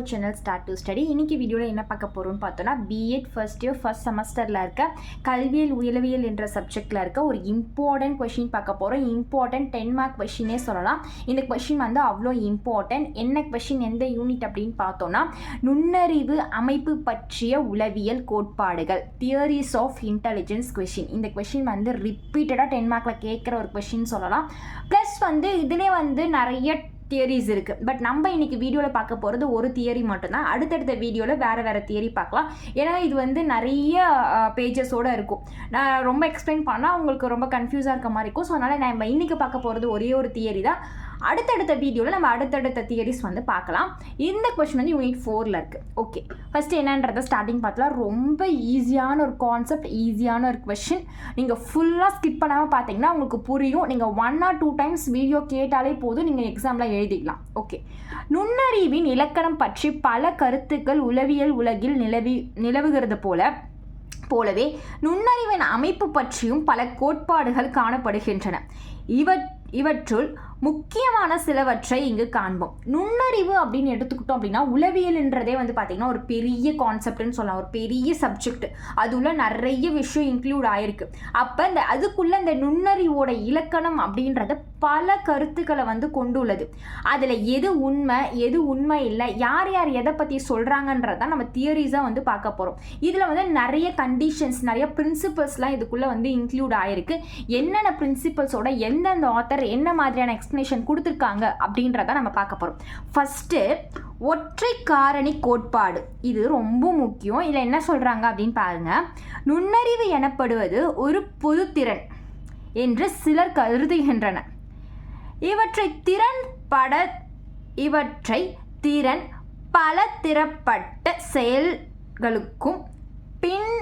YouTube channel start to study இன்னைக்கு வீடியோவில் என்ன பார்க்க போகிறோம்னு பார்த்தோன்னா பிஎட் ஃபர்ஸ்ட் இயர் ஃபர்ஸ்ட் செமஸ்டரில் இருக்க கல்வியல் உயலவியல் என்ற சப்ஜெக்டில் இருக்க ஒரு இம்பார்ட்டன்ட் கொஷின் பார்க்க போகிறோம் இம்பார்ட்டன்ட் டென் மார்க் கொஷினே சொல்லலாம். இந்த கொஷின் வந்து அவ்வளோ இம்பார்ட்டன்ட் என்ன கொஷின் எந்த யூனிட் அப்படின்னு பார்த்தோன்னா நுண்ணறிவு அமைப்பு பற்றிய உளவியல் கோட்பாடுகள் தியரிஸ் ஆஃப் இன்டெலிஜென்ஸ் கொஷின் இந்த கொஷின் வந்து ரிப்பீட்டடாக டென் மார்க்கில் கேட்குற ஒரு கொஷின் சொல்லலாம். ப்ளஸ் வந்து இதிலே வந்து நிறைய தியரிஸ் இருக்குது பட் நம்ம இன்னைக்கு வீடியோவில் பார்க்க போகிறது ஒரு தியரி மட்டும்தான். அடுத்தடுத்த வீடியோவில் வேறு வேறு தியரி பார்க்கலாம். ஏன்னா இது வந்து நிறைய பேஜஸோடு இருக்கும். நான் ரொம்ப எக்ஸ்பிளைன் பண்ணால் உங்களுக்கு ரொம்ப கன்ஃபியூஸாக இருக்க மாதிரி இருக்கும். ஸோ அதனால் நம்ம இன்றைக்கி பார்க்க போகிறது ஒரே ஒரு தியரி தான். அடுத்தடுத்த வீடியோவில் நம்ம அடுத்தடுத்த தியரிஸ் வந்து பார்க்கலாம். இந்த கொஷின் வந்து யூனிட் ஃபோரில் இருக்குது ஓகே ஃபஸ்ட்டு என்னன்றதை ஸ்டார்டிங் பார்த்தலாம் ரொம்ப ஈஸியான ஒரு கான்செப்ட் ஈஸியான ஒரு கொஷின் நீங்கள் ஃபுல்லாக ஸ்கிப் பண்ணாமல் பார்த்தீங்கன்னா உங்களுக்கு புரியும். நீங்கள் one or two times video கேட்டாலே போதும். நீங்கள் எக்ஸாமில் எழுதிக்கலாம் ஓகே நுண்ணறிவின் இலக்கணம் பற்றி பல கருத்துக்கள் உளவியல் உலகில் நிலவி நிலவுகிறது போல போலவே நுண்ணறிவின் அமைப்பு பற்றியும் பல கோட்பாடுகள் காணப்படுகின்றன. இவ இவற்றுள் முக்கியமான சிலவற்றை இங்கு காண்போம். நுண்ணறிவு அப்படின்னு எடுத்துக்கிட்டோம் அப்படின்னா உளவியல்ன்றதே வந்து பார்த்திங்கன்னா ஒரு பெரிய கான்செப்ட்னு சொல்லலாம். ஒரு பெரிய சப்ஜெக்ட் அது உள்ள நிறைய விஷயம் இன்க்ளூட் ஆயிருக்கு. அப்போ இந்த அதுக்குள்ளே இந்த நுண்ணறிவோட இலக்கணம் அப்படின்றத பல கருத்துக்களை வந்து கொண்டுள்ளது. அதில் எது உண்மை எது உண்மை இல்லை யார் யார் எதை பற்றி சொல்கிறாங்கன்றதான் நம்ம தியரிஸாக வந்து பார்க்க போகிறோம் இதில் வந்து நிறைய கண்டிஷன்ஸ் நிறைய பிரின்சிபல்ஸ்லாம் இதுக்குள்ளே வந்து இன்க்ளூட் ஆகிருக்கு என்னென்ன பிரின்சிபல்ஸோட எந்தெந்த ஆத்தர் என்ன மாதிரியான எக்ஸ்ப்ளனேஷன் கொடுத்துருக்காங்க அப்படின்றத நம்ம பார்க்க போகிறோம் ஃபஸ்ட்டு ஒற்றை காரணி கோட்பாடு. இது ரொம்ப முக்கியம். இதில் என்ன சொல்கிறாங்க அப்படின்னு பாருங்கள் நுண்ணறிவு எனப்படுவது ஒரு பொதுத்திறன் என்று சிலர் கருதுகின்றனர். இவற்றை திறன் பட இவற்றை திறன் பல திறப்பட்ட செயல்களுக்கும் பின்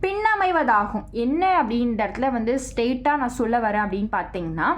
பின்னமைவதாகும். என்ன அப்படின்ற இடத்துல வந்து ஸ்டேட்டாக நான் சொல்ல வரேன் அப்படின்னு பார்த்தீங்கன்னா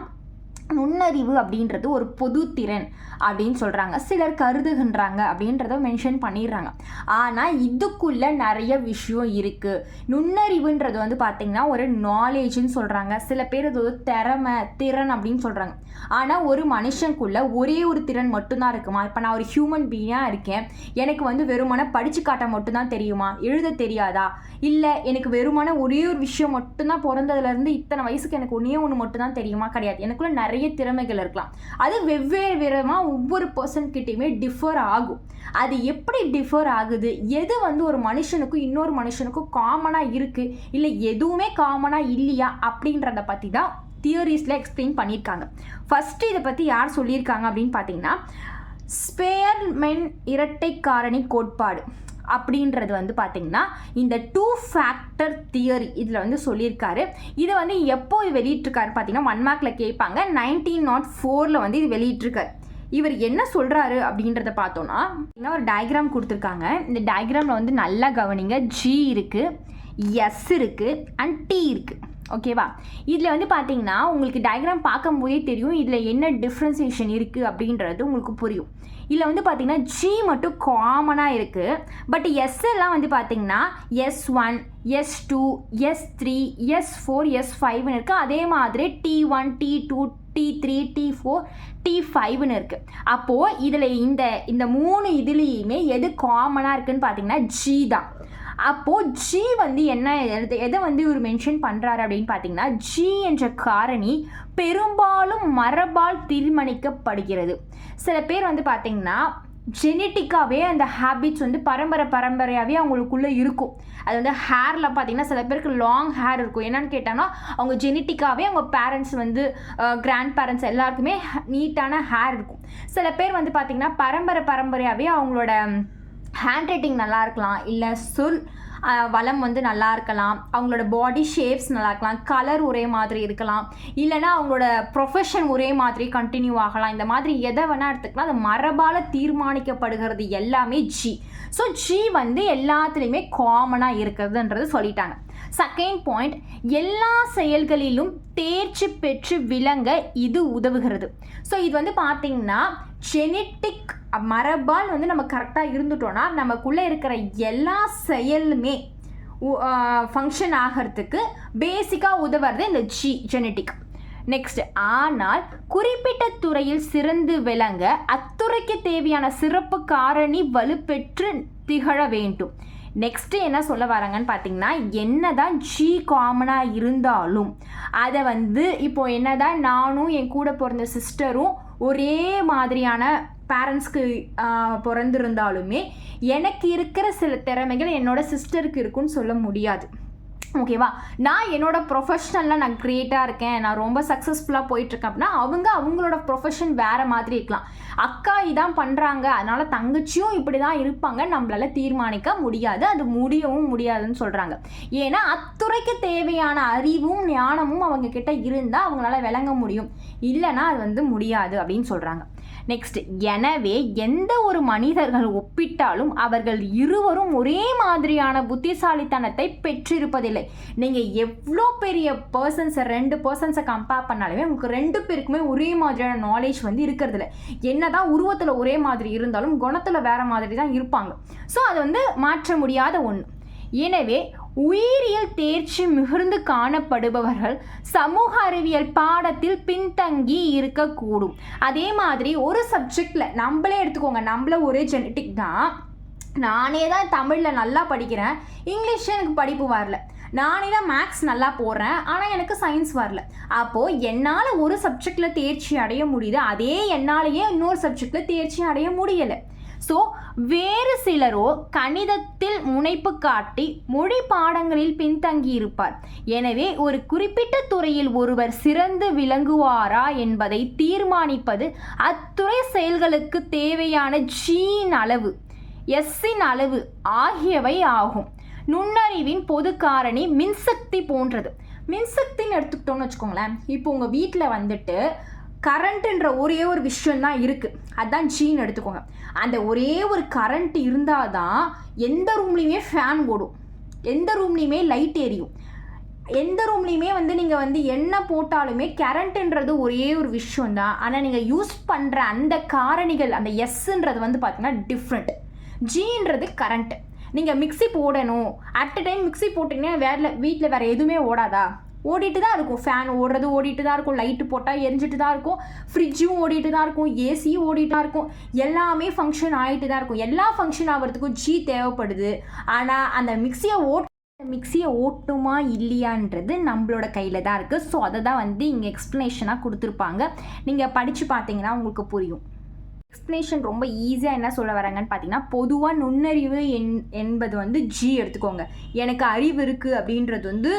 நுண்ணறிவு அப்படின்றது ஒரு பொது திறன் அப்படின்னு சொல்கிறாங்க சிலர் கருதுகின்றாங்க அப்படின்றத மென்ஷன் பண்ணிடுறாங்க. ஆனால் இதுக்குள்ளே நிறைய விஷயம் இருக்குது நுண்ணறிவுன்றது வந்து பார்த்திங்கன்னா ஒரு நாலேஜ்னு சொல்கிறாங்க சில பேர் அது ஒரு திறமை திறன் அப்படின்னு சொல்கிறாங்க ஆனால் ஒரு மனுஷனுக்குள்ள ஒரே ஒரு திறன் மட்டும்தான் இருக்குமா? இப்போ நான் ஒரு ஹியூமன் பீயாக இருக்கேன். எனக்கு வந்து வெறுமனை படித்து காட்ட மட்டும்தான் தெரியுமா? எழுத தெரியாதா? இல்லை எனக்கு வெறுமான ஒரே ஒரு விஷயம் மட்டும்தான் பிறந்ததுலேருந்து இத்தனை வயசுக்கு எனக்கு ஒன்றே ஒன்று மட்டும்தான் தெரியுமா? கிடையாது. எனக்குள்ள நிறைய நிறைய திறமைகள் இருக்கலாம். அது வெவ்வேறு விதமாக ஒவ்வொரு பர்சன்கிட்டையுமே டிஃபர் ஆகும். அது எப்படி டிஃபர் ஆகுது? எது வந்து ஒரு மனுஷனுக்கும் இன்னொரு மனுஷனுக்கும் காமனாக இருக்குது இல்லை எதுவுமே காமனாக இல்லையா? அப்படின்றத பற்றி தான் தியரிஸில் எக்ஸ்பிளைன் பண்ணியிருக்காங்க. ஃபஸ்ட்டு இதை பற்றி யார் சொல்லியிருக்காங்க அப்படின்னு பார்த்தீங்கன்னா ஸ்பேர்மென் இரட்டை காரணி கோட்பாடு. அப்படின்றது வந்து பார்த்திங்கன்னா இந்த டூ ஃபேக்டர் தியரி இதில் வந்து சொல்லியிருக்காரு. இதை வந்து எப்போ இது வெளியிட்டிருக்காரு பார்த்தீங்கன்னா ஒன் மார்க்கில் கேட்பாங்க. நைன்டீன் நாட் ஃபோரில் வந்து இது வெளியிட்டிருக்காரு. இவர் என்ன சொல்கிறாரு அப்படின்றத பார்த்தோன்னா ஒரு டயக்ராம் கொடுத்துருக்காங்க. இந்த டயக்ராமில் வந்து நல்லா கவனிங்க. ஜி இருக்குது எஸ் இருக்குது அண்ட் டி இருக்குது ஓகேவா இதில் வந்து பார்த்தீங்கன்னா உங்களுக்கு டயக்ராம் பார்க்கும்போதே தெரியும் இதில் என்ன டிஃப்ரென்சியேஷன் இருக்குது அப்படின்றது உங்களுக்கு புரியும். இதில் வந்து பார்த்தீங்கன்னா ஜி மட்டும் காமனாக இருக்குது பட் எஸ் எல்லாம் வந்து பார்த்தீங்கன்னா S one S two S three S four S ஃபைவ்னு இருக்குது அதே மாதிரி T one T two T three T four T ஃபைவ்னு இருக்குது அப்போது இதில் இந்த இந்த மூணு இதுலேயுமே எது காமனாக இருக்குதுன்னு பார்த்தீங்கன்னா ஜி தான். அப்போது ஜி வந்து என்ன எதை வந்து இவர் மென்ஷன் பண்ணுறாரு அப்படின்னு பார்த்தீங்கன்னா ஜி என்ற காரணி பெரும்பாலும் மரபால் தீர்மானிக்கப்படுகிறது. சில பேர் வந்து பார்த்தீங்கன்னா ஜெனட்டிக்காகவே அந்த ஹேபிட்ஸ் வந்து பரம்பரை பரம்பரையாகவே அவங்களுக்குள்ளே இருக்கும். அது வந்து ஹேரில் பார்த்தீங்கன்னா சில பேருக்கு லாங் ஹேர் இருக்கும். என்னன்னு கேட்டாங்கன்னா அவங்க ஜெனட்டிக்காகவே அவங்க பேரண்ட்ஸ் வந்து கிராண்ட் பேரண்ட்ஸ் எல்லாருக்குமே நீட்டான ஹேர் இருக்கும். சில பேர் வந்து பார்த்திங்கன்னா பரம்பரை பரம்பரையாகவே அவங்களோட ஹேண்ட் ரைட்டிங் நல்லா இருக்கலாம் இல்லை சொல் வளம் வந்து நல்லா இருக்கலாம். அவங்களோட பாடி ஷேப்ஸ் நல்லா இருக்கலாம். கலர் ஒரே மாதிரி இருக்கலாம். இல்லைனா அவங்களோட ப்ரொஃபஷன் ஒரே மாதிரி கண்டினியூ ஆகலாம். இந்த மாதிரி எதை வேணால் எடுத்துக்கலாம். அது மரபால் தீர்மானிக்கப்படுகிறது எல்லாமே ஜி ஸோ ஜி வந்து எல்லாத்துலேயுமே காமனாக இருக்கிறதுன்றது சொல்லிட்டாங்க. செகண்ட் பாயிண்ட் எல்லா செயல்களிலும் தேர்ச்சி பெற்று விளங்க இது உதவுகிறது. ஸோ இது வந்து பார்த்திங்கன்னா ஜெனட்டிக் மரபால் வந்து நம்ம கரெக்டாக இருந்துட்டோன்னா நமக்குள்ளே இருக்கிற எல்லா செயலுமே ஃபங்க்ஷன் ஆகிறதுக்கு பேசிக்காக உதவுறது இந்த ஜி ஜெனட்டிக் நெக்ஸ்ட் ஆனால் குறிப்பிட்ட துறையில் சிறந்து விளங்க அத்துறைக்கு தேவையான சிறப்பு காரணி வலுப்பெற்று திகழ வேண்டும். நெக்ஸ்ட்டு என்ன சொல்ல வராங்கன்னு பார்த்தீங்கன்னா என்னதான் ஜி காமனாக இருந்தாலும் அதை வந்து இப்போ என்னதான் நானும் என் கூட பிறந்த சிஸ்டரும் ஒரே மாதிரியான பேரண்ட்ஸ்க்கு பிறந்திருந்தாலுமே எனக்கு இருக்கிற சில திறமைகள் என்னோட சிஸ்டருக்கு இருக்குன்னு சொல்ல முடியாது. ஓகேவா நான் என்னோட ப்ரொஃபஷனலில் நான் க்ரியேட்டாக இருக்கேன். நான் ரொம்ப சக்ஸஸ்ஃபுல்லாக போயிட்டுருக்கேன் அப்படின்னா அவங்க அவங்களோட ப்ரொஃபஷன் வேறு மாதிரி இருக்கலாம். அக்கா இதான் பண்ணுறாங்க அதனால் தங்கச்சியும் இப்படி தான் இருப்பாங்க. நம்மளால தீர்மானிக்க முடியாது. அது முடியவும் முடியாதுன்னு சொல்கிறாங்க ஏன்னா அத்துறைக்கு தேவையான அறிவும் ஞானமும் அவங்கக்கிட்ட இருந்தால் அவங்களால விளங்க முடியும். இல்லைன்னா அது வந்து முடியாது அப்படின்னு சொல்கிறாங்க நெக்ஸ்ட் எனவே எந்த ஒரு மனிதர்கள் ஒப்பிட்டாலும் அவர்கள் இருவரும் ஒரே மாதிரியான புத்திசாலித்தனத்தை பெற்றிருப்பதில்லை. நீங்கள் எவ்வளோ பெரிய பர்சன்ஸை ரெண்டு பர்சன்ஸை கம்பேர் பண்ணாலுமே உங்களுக்கு ரெண்டு பேருக்குமே ஒரே மாதிரியான நாலேஜ் வந்து இருக்கிறது இல்லை என்னதான் உருவத்தில் ஒரே மாதிரி இருந்தாலும் குணத்தில் வேறு மாதிரி தான் இருப்பாங்க. ஸோ அது வந்து மாற்ற முடியாத ஒன்று எனவே உயிரியல் தேர்ச்சி மிகுந்து காணப்படுபவர்கள் சமூக அறிவியல் பாடத்தில் பின்தங்கி இருக்கக்கூடும். அதே மாதிரி ஒரு சப்ஜெக்டில் நம்மளே எடுத்துக்கோங்க நம்மள ஒரே ஜெனட்டிக் தான். நானே தான் தமிழில் நல்லா படிக்கிறேன் இங்கிலீஷ் எனக்கு படிப்பு வரல. நானே தான் மேக்ஸ் நல்லா போடுறேன் ஆனால் எனக்கு சயின்ஸ் வரல. அப்போது என்னால் ஒரு சப்ஜெக்டில் தேர்ச்சி அடைய முடியுது அதே என்னாலேயே இன்னொரு சப்ஜெக்டில் தேர்ச்சி அடைய முடியலை. வேறு சிலரோ கணிதத்தில் முனைப்பு காட்டி மொழி பாடங்களில் பின்தங்கி இருப்பார் எனவே ஒரு குறிப்பிட்ட துறையில் ஒருவர் சிறந்து விளங்குவாரா என்பதை தீர்மானிப்பது அத்துறை செயல்களுக்கு தேவையான ஜீன் அளவு எஸ்ஸின் அளவு ஆகியவை ஆகும். நுண்ணறிவின் பொது காரணி மின்சக்தி போன்றது. மின்சக்தின்னு எடுத்துக்கிட்டோம்னு வச்சுக்கோங்களேன். இப்போ உங்கள் வீட்டில் வந்துட்டு கரண்ட்டுன்ற ஒரே ஒரு விஷயம் தான் இருக்குது அதுதான் ஜீன் எடுத்துக்கோங்க. அந்த ஒரே ஒரு கரண்ட் இருந்தால் தான் எந்த ரூம்லேயுமே ஃபேன் ஓடும். எந்த ரூம்லேயுமே லைட் எரியும். எந்த ரூம்லேயுமே வந்து நீங்கள் வந்து என்ன போட்டாலுமே கரண்ட்டுன்றது ஒரே ஒரு விஷயம் தான் ஆனால் நீங்கள் யூஸ் பண்ணுற அந்த காரணிகள் அந்த எஸ்ன்றது வந்து பார்த்தீங்கன்னா டிஃப்ரெண்ட் ஜீன்றது கரண்ட்டு நீங்கள் மிக்ஸி போடணும். அட் அ டைம் மிக்ஸி போட்டிங்கன்னா வேற வீட்டில் வேறு எதுவுமே ஓடாதா? ஓடிட்டு தான் இருக்கும். ஃபேன் ஓடுறது ஓடிட்டு தான் இருக்கும். லைட்டு போட்டால் எரிஞ்சிட்டு தான் இருக்கும். ஃப்ரிட்ஜும் ஓடிட்டு தான் இருக்கும். ஏசியும் ஓடிட்டு தான் இருக்கும். எல்லாமே ஃபங்க்ஷன் ஆகிட்டு தான் இருக்கும். எல்லா ஃபங்க்ஷன் ஆகிறதுக்கும் ஜி தேவைப்படுது. ஆனால் அந்த மிக்சியை ஓட் மிக்சியை ஓட்டுமா இல்லையான்றது நம்மளோட கையில் தான் இருக்குது ஸோ அதை தான் வந்து இங்கே எக்ஸ்ப்ளனேஷனாக கொடுத்துருப்பாங்க. நீங்கள் படித்து பார்த்தீங்கன்னா உங்களுக்கு புரியும். எக்ஸ்ப்ளனேஷன் ரொம்ப ஈஸியாக என்ன சொல்ல வராங்கன்னு பார்த்தீங்கன்னா பொதுவாக நுண்ணறிவு என் என்பது வந்து ஜி எடுத்துக்கோங்க. எனக்கு அறிவு இருக்குது அப்படின்றது வந்து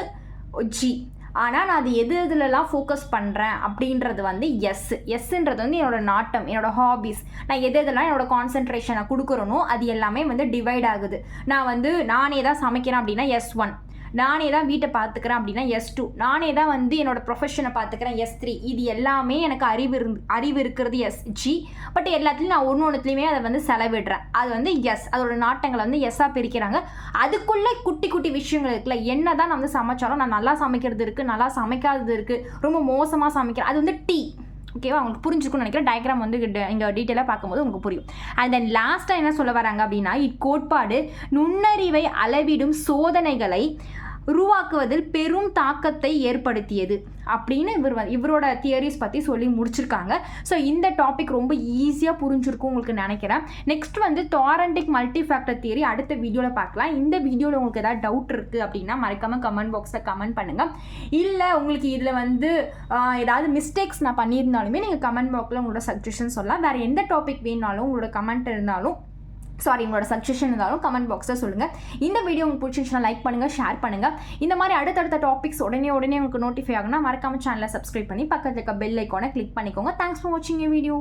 ஜி ஆனால் நான் அது எது எதுலலாம் ஃபோக்கஸ் பண்ணுறேன் அப்படின்றது வந்து எஸ் எஸ்ன்றது வந்து என்னோட நாட்டம் என்னோட ஹாபீஸ் நான் எது எதெல்லாம் என்னோட கான்சென்ட்ரேஷனை கொடுக்குறனோ அது எல்லாமே வந்து டிவைட் ஆகுது. நான் வந்து நானே தான் சமைக்கிறேன் அப்படின்னா எஸ் ஒன் நானே தான் வீட்டை பார்த்துக்கிறேன் அப்படின்னா எஸ் டூ நானே தான் வந்து என்னோட ப்ரொஃபஷனை பார்த்துக்கிறேன் எஸ் த்ரீ இது எல்லாமே எனக்கு அறிவு இருந்து அறிவு இருக்கிறது எஸ் ஜி பட் எல்லாத்துலேயும் நான் ஒன்று ஒன்றுத்துலேயுமே அதை வந்து செலவிடுறேன். அது வந்து எஸ் அதோட நாட்டங்களை வந்து எஸ்ஸாக பிரிக்கிறாங்க. அதுக்குள்ளே குட்டி குட்டி விஷயங்கள் இருக்குல்ல. என்ன தான் நான் வந்து சமைச்சாலும் நான் நல்லா சமைக்கிறது இருக்குது நல்லா சமைக்காதது இருக்குது ரொம்ப மோசமாக சமைக்கிறேன். அது வந்து டீ ஓகேவா உங்களுக்கு புரிஞ்சுக்கணும்னு நினைக்கிறேன். டயக்ராம் வந்து இங்கே டீட்டெயிலாக பார்க்கும்போது உங்களுக்கு புரியும். அண்ட் தென் லாஸ்ட்டாக என்ன சொல்ல வராங்க அப்படின்னா இக்கோட்பாடு நுண்ணறிவை அளவிடும் சோதனைகளை உருவாக்குவதில் பெரும் தாக்கத்தை ஏற்படுத்தியது. அப்படின்னு இவர் இவரோட தியரிஸ் பற்றி சொல்லி முடிச்சிருக்காங்க. ஸோ இந்த டாபிக் ரொம்ப ஈஸியாக புரிஞ்சிருக்கும் உங்களுக்கு நினைக்கிறேன். நெக்ஸ்ட் வந்து டாரண்டிக் மல்டி ஃபேக்டர் தியரி அடுத்த வீடியோவில் பார்க்கலாம். இந்த வீடியோவில் உங்களுக்கு ஏதாவது டவுட் இருக்குது அப்படின்னா மறக்காமல் கமெண்ட் பாக்ஸில் கமெண்ட் பண்ணுங்கள் இல்லை உங்களுக்கு இதில் வந்து ஏதாவது மிஸ்டேக்ஸ் நான் பண்ணியிருந்தாலுமே நீங்கள் கமெண்ட் பாக்ஸில் உங்களோட சஜஷன் சொல்லலாம். வேறு எந்த டாபிக் வேணாலும் உங்களோட கமெண்ட் இருந்தாலும் சாரி உங்களோட சஜஷன் இருந்தாலும் கமெண்ட் பாக்ஸில் சொல்லுங்கள் இந்த வீடியோ உங்களுக்கு பிடிச்சிருந்துச்சுன்னா லைக் பண்ணுங்கள் ஷேர் பண்ணுங்கள் இந்த மாதிரி அடுத்தடுத்த டாபிக்ஸ் உடனே உடனே உங்களுக்கு நோட்டிஃபை ஆகுனா மறக்காம சேனலை சப்ஸ்கிரைப் பண்ணி பக்கத்தில் இருக்க பெல் ஐக்கானை கிளிக் பண்ணிக்கோங்க. தேங்க்ஸ் ஃபார் வாட்சிங் வீடியோ